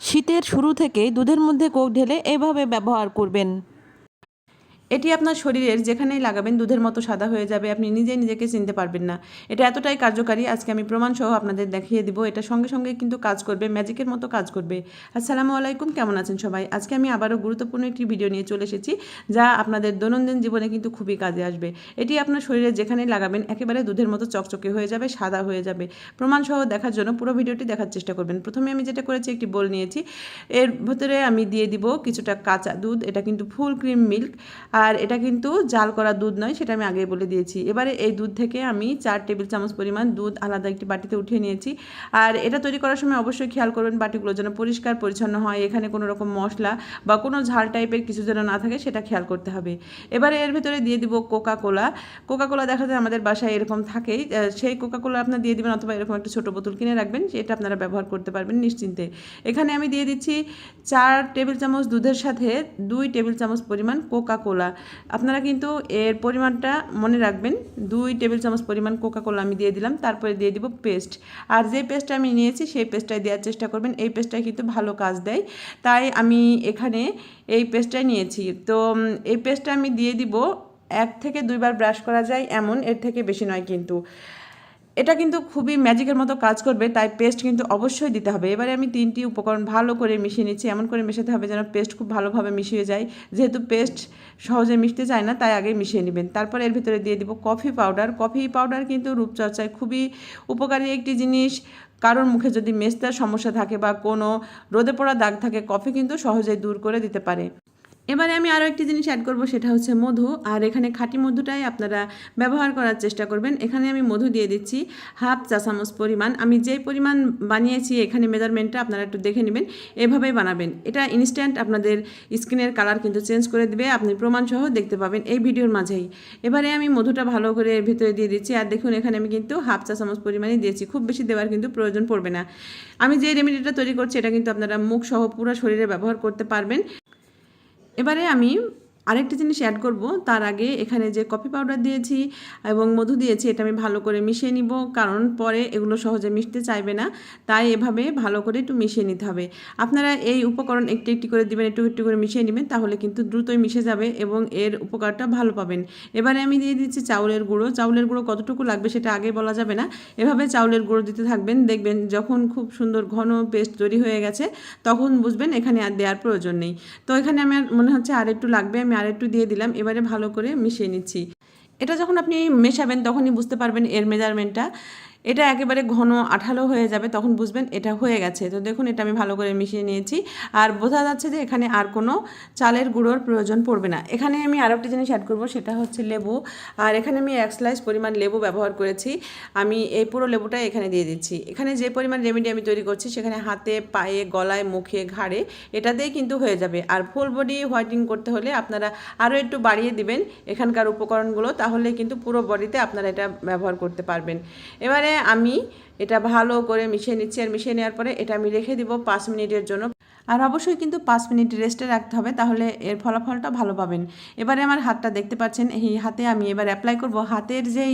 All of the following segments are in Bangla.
শীতের শুরু থেকেই দুধের মধ্যে কোক ঢেলে এভাবে ব্যবহার করবেন। এটি আপনার শরীরের যেখানেই লাগাবেন, দুধের মতো সাদা হয়ে যাবে, আপনি নিজেই নিজেকে চিনতে পারবেন না। এটা এতটাই কার্যকারী, আজকে আমি প্রমাণ সহ আপনাদের দেখিয়ে দিব, এটা সঙ্গে সঙ্গে কিন্তু কাজ করবে, ম্যাজিকের মতো কাজ করবে। আসসালামু আলাইকুম, কেমন আছেন সবাই? আজকে আমি আবারও গুরুত্বপূর্ণ একটি ভিডিও নিয়ে চলে এসেছি, যা আপনাদের দৈনন্দিন জীবনে কিন্তু খুবই কাজে আসবে। এটি আপনার শরীরে যেখানেই লাগাবেন, একেবারে দুধের মতো চকচকে হয়ে যাবে, সাদা হয়ে যাবে। প্রমাণ সহ দেখার জন্য পুরো ভিডিওটি দেখার চেষ্টা করবেন। প্রথমে আমি যেটা করেছি, একটি বোল নিয়েছি। এর ভেতরে আমি দিয়ে দিব কিছুটা কাঁচা দুধ, এটা কিন্তু ফুল ক্রিম মিল্ক। আর এটা কিন্তু জাল করা দুধ নয়, সেটা আমি আগেই বলে দিয়েছি। এবারে এই দুধ থেকে আমি চার টেবিল চামচ পরিমাণ দুধ আলাদা একটি বাটিতে উঠিয়ে নিয়েছি। আর এটা তৈরি করার সময় অবশ্যই খেয়াল করবেন বাটিগুলো যেন পরিষ্কার পরিচ্ছন্ন হয়, এখানে কোনো রকম মশলা বা কোনো ঝাল টাইপের কিছু যেন না থাকে, সেটা খেয়াল করতে হবে। এবারে এর ভেতরে দিয়ে দিব কোকা কোলা কোকা কোলা দেখা যায় আমাদের বাসায় এরকম থাকেই সেই কোকা কোলা আপনার দিয়ে দেবেন অথবা এরকম একটা ছোটো বোতল কিনে রাখবেন, সেটা আপনারা ব্যবহার করতে পারবেন নিশ্চিন্তে। এখানে আমি দিয়ে দিচ্ছি চার টেবিল চামচ দুধের সাথে দুই টেবিল চামচ পরিমাণ কোকা কোলা আপনারা কিন্তু এর পরিমাণটা মনে রাখবেন। দুই টেবিল চামচ পরিমাণ কোকা কোলা আমি দিয়ে দিলাম, তারপরে দিয়ে দিব পেস্ট। আর যে পেস্টটা আমি নিয়েছি সেই পেস্টটাই দেওয়ার চেষ্টা করবেন, এই পেস্টটাই কিন্তু ভালো কাজ দেয়। তাই আমি এখানে এই পেস্টটাই নিয়েছি। তো এই পেস্টটা আমি দিয়ে দিব, এক থেকে দুইবার ব্রাশ করা যায় এমন, এর থেকে বেশি নয় কিন্তু। এটা কিন্তু খুবই ম্যাজিকের মতো কাজ করবে, তাই পেস্ট কিন্তু অবশ্যই দিতে হবে। এবারে আমি তিনটি উপকরণ ভালো করে মিশিয়ে নিচ্ছি। এমন করে মেশাতে হবে যেন পেস্ট খুব ভালোভাবে মিশিয়ে যায়। যেহেতু পেস্ট সহজে মিশতে চায় না, তাই আগে মিশিয়ে নেবেন। তারপর এর ভিতরে দিয়ে দিব কফি পাউডার। কফি পাউডার কিন্তু রূপচর্চায় খুবই উপকারী একটি জিনিস। কারোর মুখে যদি মেস্তার সমস্যা থাকে বা কোনো রোদে পড়া দাগ থাকে, কফি কিন্তু সহজেই দূর করে দিতে পারে। এবারে আমি আরও একটি জিনিস অ্যাড করব, সেটা হচ্ছে মধু। আর এখানে খাঁটি মধুটাই আপনারা ব্যবহার করার চেষ্টা করবেন। এখানে আমি মধু দিয়ে দিচ্ছি হাফ চা চামচ পরিমাণ। আমি যেই পরিমাণ বানিয়েছি, এখানে মেজারমেন্টটা আপনারা একটু দেখে নেবেন। এভাবেই বানাবেন। এটা ইনস্ট্যান্ট আপনাদের স্কিনের কালার কিন্তু চেঞ্জ করে দেবে। আপনি প্রমাণসহ দেখতে পাবেন এই ভিডিওর মাঝেই। এবারে আমি মধুটা ভালো করে ভিতরে দিয়ে দিচ্ছি। আর দেখুন, এখানে আমি কিন্তু হাফ চা চামচ পরিমাণই দিয়েছি। খুব বেশি দেওয়ার কিন্তু প্রয়োজন পড়বে না। আমি যে রেমেডিটা তৈরি করছি, এটা কিন্তু আপনারা মুখ সহ পুরো শরীরে ব্যবহার করতে পারবেন। এবারে আমি আরেকটা জিনিস অ্যাড করব, তার আগে এখানে যে কফি পাউডার দিয়েছি এবং মধু দিয়েছি, এটা আমি ভালো করে মিশিয়ে নিব, কারণ পরে এগুলো সহজে মিশতে চাইবে না, তাই এভাবে ভালো করে একটু মিশিয়ে নিতে হবে। আপনারা এই উপকরণ একটু একটি করে দিবেন, একটু একটু করে মিশিয়ে নেবেন, তাহলে কিন্তু দ্রুতই মিশে যাবে এবং এর উপকারটা ভালো পাবেন। এবারে আমি দিয়ে দিচ্ছি চাউলের গুঁড়ো চাউলের গুঁড়ো কতটুকু লাগবে সেটা আগে বলা যাবে না, এভাবে চাউলের গুঁড়ো দিতে থাকবেন, দেখবেন যখন খুব সুন্দর ঘন পেস্ট তৈরি হয়ে গেছে, তখন বুঝবেন এখানে আর দেওয়ার প্রয়োজন নেই। তো এখানে আমার মনে হচ্ছে আর একটু লাগবে আমি আর একটু দিয়ে দিলাম, এবারে ভালো করে মিশিয়ে নিচ্ছি। এটা যখন আপনি মেশাবেন তখনই বুঝতে পারবেন এর মেজারমেন্টটা এটা একেবারে ঘন আঠালো হয়ে যাবে, তখন বুঝবেন এটা হয়ে গেছে। তো দেখুন, এটা আমি ভালো করে মিশিয়ে নিয়েছি। আর বোঝা যাচ্ছে যে এখানে আর কোনো চালের গুঁড়োর প্রয়োজন পড়বে না। এখানে আমি আরও একটা জিনিস অ্যাড করব, সেটা হচ্ছে লেবু। আর এখানে আমি এক স্লাইস পরিমাণ লেবু ব্যবহার করেছি। আমি এই পুরো লেবুটা এখানে দিয়ে দিচ্ছি। এখানে যে পরিমাণ রেমেডি আমি তৈরি করছি, সেখানে হাতে, পায়ে, গলায়, মুখে, ঘাড়ে এটাতেই কিন্তু হয়ে যাবে। আর ফুল বডি হোয়াইটিং করতে হলে আপনারা আরও একটু বাড়িয়ে দিবেন এখানকার উপকরণগুলো, তাহলে কিন্তু পুরো বডিতে আপনারা এটা ব্যবহার করতে পারবেন। এবারে আমি এটা ভালো করে মিশিয়ে নিচ্ছি আর মিশিয়ে নেওয়ার পরে এটা আমি রেখে দিব পাঁচ মিনিটের জন্য। আর অবশ্যই কিন্তু পাঁচ মিনিট রেস্টে রাখতে হবে, তাহলে এর ফলাফলটা ভালো পাবেন। এবারে আমার হাতটা দেখতে পাচ্ছেন, এই হাতে আমি এবার অ্যাপ্লাই করব। হাতের যেই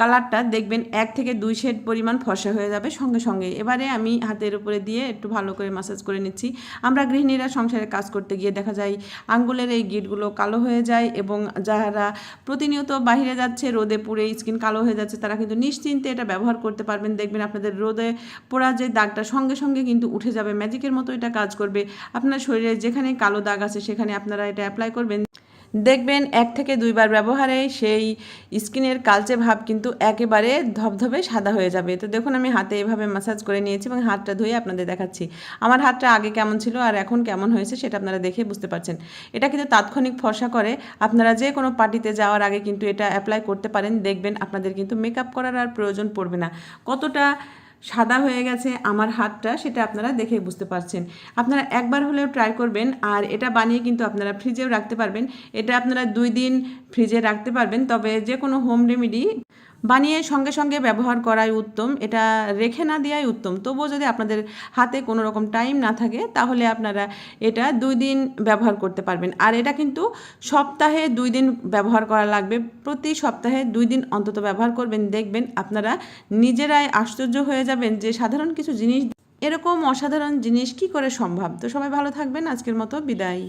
কালারটা দেখবেন এক থেকে দুই শেড পরিমাণ ফর্সা হয়ে যাবে সঙ্গে সঙ্গে। এবারে আমি হাতের উপরে দিয়ে একটু ভালো করে মাসাজ করে নিচ্ছি। আমরা গৃহিণীরা সংসারে কাজ করতে গিয়ে দেখা যায় আঙ্গুলের এই গিটগুলো কালো হয়ে যায় এবং যারা প্রতিনিয়ত বাইরে যাচ্ছে, রোদে পুড়ে স্কিন কালো হয়ে যাচ্ছে, তারা কিন্তু নিশ্চিন্তে এটা ব্যবহার করতে পারবেন। দেখবেন আপনাদের রোদে পোড়া যে দাগটা সঙ্গে সঙ্গে কিন্তু উঠে যাবে। ম্যাজিকের মতো এটা কাজ করবে। আপনার শরীরে যেখানে কালো দাগ আছে, সেখানে আপনারা এটা অ্যাপ্লাই করবেন। দেখবেন এক থেকে দুইবার ব্যবহারে সেই স্কিনের কালচে ভাব কিন্তু একেবারে ধবধবে সাদা হয়ে যাবে। তো দেখুন, আমি হাতে এভাবে ম্যাসাজ করে নিয়েছি এবং হাতটা ধুয়ে আপনাদের দেখাচ্ছি। আমার হাতটা আগে কেমন ছিল আর এখন কেমন হয়েছে সেটা আপনারা দেখে বুঝতে পারছেন। এটা কিন্তু তাৎক্ষণিক ফর্সা করে আপনারা যে কোনো পার্টিতে যাওয়ার আগে কিন্তু এটা অ্যাপ্লাই করতে পারেন। দেখবেন আপনাদের কিন্তু মেকআপ করার আর প্রয়োজন পড়বে না। কতটা সাদা হয়ে গেছে আমার হাতটা, সেটা আপনারা দেখেই বুঝতে পারছেন। আপনারা একবার হলেও ট্রাই করবেন, আর এটা বানিয়ে কিন্তু আপনারা ফ্রিজেও রাখতে পারবেন। এটা আপনারা দুই দিন ফ্রিজে রাখতে পারবেন, তবে যে কোনো হোম রেমেডি বানিয়ে সঙ্গে সঙ্গে ব্যবহার করাই উত্তম। এটা রেখে না দেওয়াই উত্তম। তবুও যদি আপনাদের হাতে কোনো রকম টাইম না থাকে, তাহলে আপনারা এটা দুই দিন ব্যবহার করতে পারবেন। আর এটা কিন্তু সপ্তাহে দুই দিন ব্যবহার করা লাগবে। প্রতি সপ্তাহে দুই দিন অন্তত ব্যবহার করবেন, দেখবেন আপনারা নিজেরাই আশ্চর্য হয়ে যাবেন যে সাধারণ কিছু জিনিস, এরকম অসাধারণ জিনিস কি করে সম্ভব? তো সবাই ভালো থাকবেন। আজকের মতো বিদায়।